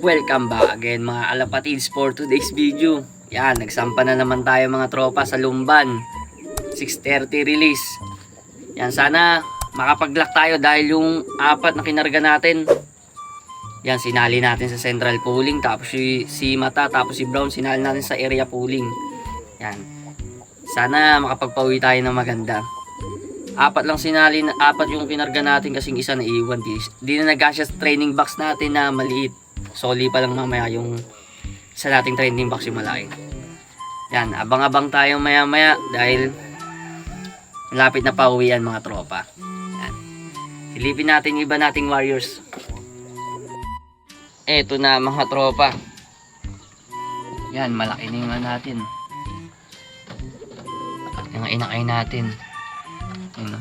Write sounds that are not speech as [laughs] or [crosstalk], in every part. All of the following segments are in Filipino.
Welcome back again mga alapatids for today's video. Yan, nagsampa na naman tayo mga tropa sa Lumban. 6.30 release. Yan, sana makapag-lock tayo dahil yung apat na kinarga natin. Yan, sinali natin sa central pooling. Tapos si, si Mata, tapos si Brown, sinali natin sa area pooling. Yan. Sana makapagpauwi tayo ng maganda. Apat lang sinali, na, apat yung kinarga natin kasing isa na iwan. Di, di na nagkasya sa training box natin na maliit. Soli pa lang mamaya yung sa nating training box yung malaki. Yan, abang-abang tayo maya-maya dahil malapit na pauwian mga tropa. Yan. Silipin natin iba nating warriors. Eto na mga tropa. Yan, malaki na ano natin. Yung inakay natin. Yun.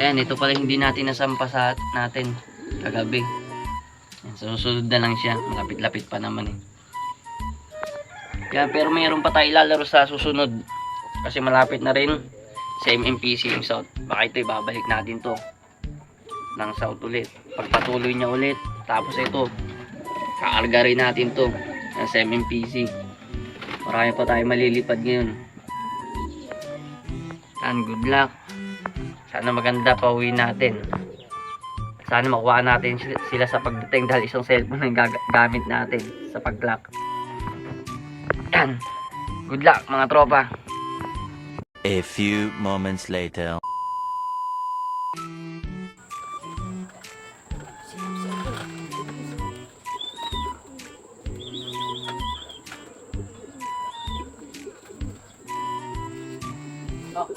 Ayan, ito pala hindi natin nasampa sa natin kagabi. Yan, susunod na lang siya. Malapit-lapit pa naman eh. Yan, pero mayroon pa tayo ilalaro sa susunod. Kasi malapit na rin sa MMPC yung South. Baka ito ibabalik natin to ng South ulit. Pagpatuloy niya ulit. Tapos ito, kaarga rin natin to sa MMPC. Marami pa tayo malilipad ngayon. And good luck. Sana maganda pa uwi natin. Sana makuha natin sila- sa pagdating dahil isang cellphone ang gamit natin sa pag-lock. Yan. Good luck mga tropa. A few moments later. Oh.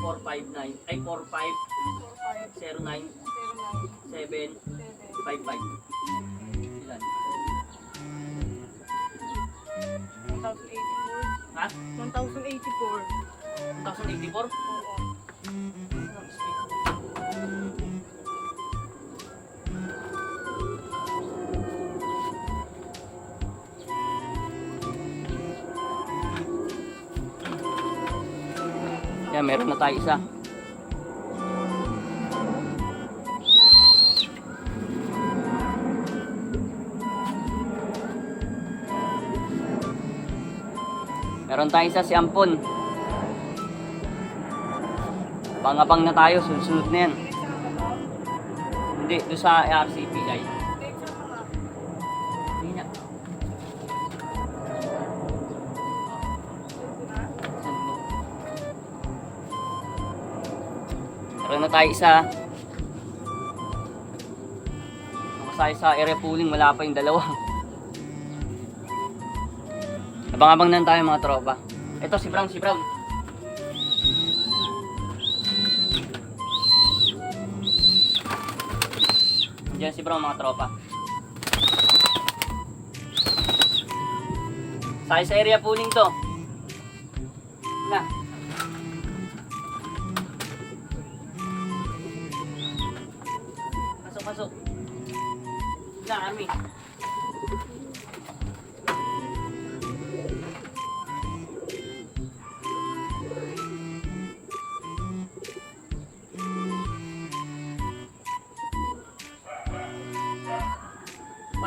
Four five nine. Ay four five. Zero nine. Seven. Five five. 1084. Ha? 1084. 2084? Yan, meron na tayo isa. Meron tayo isa si Ampon. Pangabang na tayo, sunod-sunod na yan. Hindi, doon sa RCP ay. Hindi na. Meron na tayo isa. Nakasaya sa area pooling, wala pa yung dalawa. Abang-abang na tayo mga tropa. Ito si Brown, si Brown. Diyan si Brown mga tropa. Sa area pooling to. Na. Pasok, pasok. Na, Army.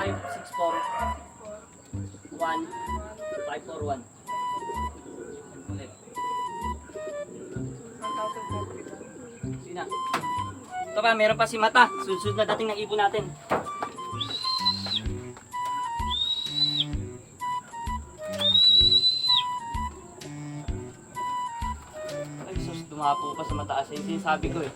Five, six, four, one, five, four, one. Ulit. 1041. Sina. Ito pa, meron pa si Mata. Sunod na dating ng ibon natin. Ay, sus, dumapo pa sa mataas. Yung sinasabi ko eh.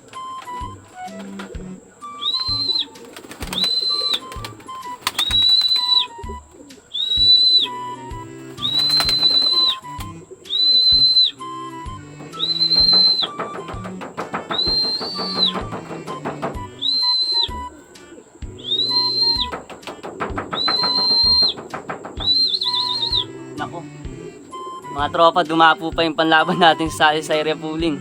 Mga tropa, dumapo pa yung panlaban natin sa Alisairia Pooling.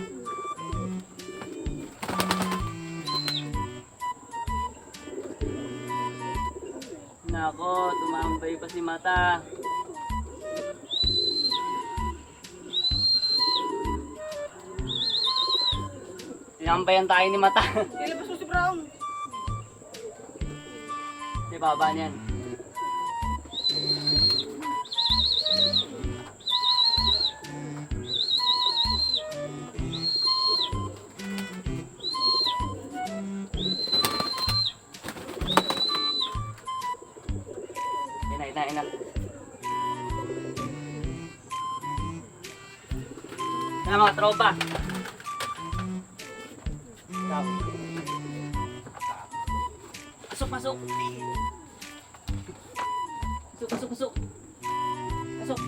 Nako, tumambay pa si Mata. Tinambayan tayo ni Mata. Ilabas mo si Brown. Di baba niyan. Ina, ina, ina. Ina mga tropa. Pasok. Pasok, pasok, pasok. Pasok. Pasok,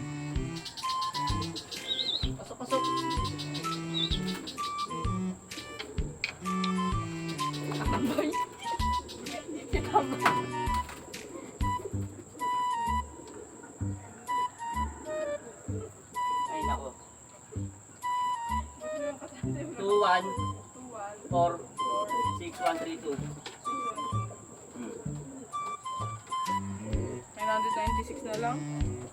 46132. Hmm. 996 na lang.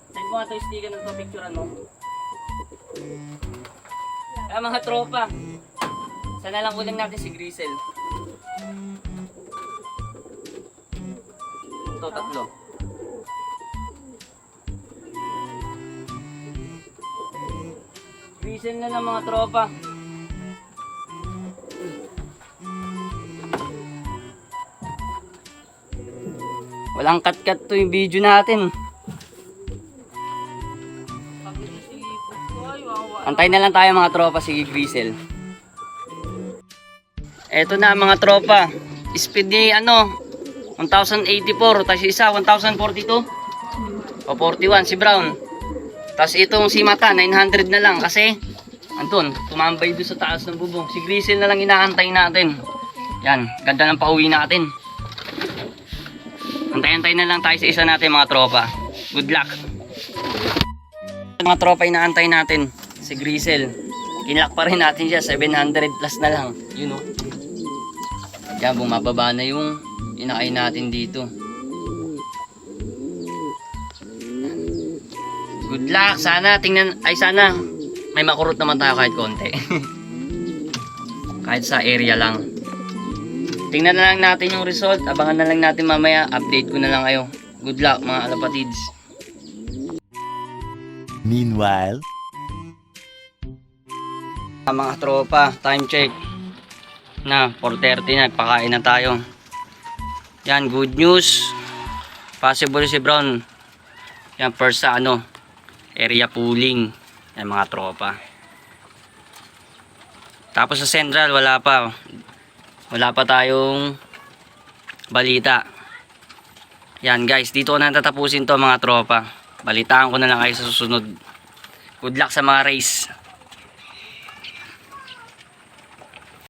Send mo nga ito sticker ng to picture ano. Ah, mga tropa. Sana lang ulang natin si Grisel. Ito, tatlo. Grisel na lang mga tropa. Walang cut-cut to yung video natin. Antay na lang tayo mga tropa, sige Grisel. Eto na mga tropa. Speed ni ano, 1084, tapos isa 1042. O 41 si Brown. Tapos itong si Mata 900 na lang kasi Anton, tumambay doon sa taas ng bubong. Si Grisel na lang inaantay natin. Yan, ganda ng pauwi natin. Antay-antay na lang tayo sa isa natin mga tropa. Good luck. Mga tropa inaantay natin si Grisel. Kinlock pa rin natin siya 700 plus na lang. Yun o. Yan bumababa na yung inakay natin dito. Good luck. Sana tingnan ay sana may makurot naman tayo kahit konti. [laughs] kahit sa area lang. Tingnan na lang natin yung result. Abangan na lang natin mamaya. Update ko na lang kayo. Good luck mga alapatids. Meanwhile. Ah, mga tropa, time check. Na, 4.30 na, pakain na tayo. Yan, good news. Possible si Brown. Yan, first sa ano, area pooling. Yan, mga tropa. Tapos sa central, wala pa. Wala pa tayong balita. Yan guys, dito ko na tatapusin to mga tropa. Balitaan ko na lang kayo sa susunod. Good luck sa mga race.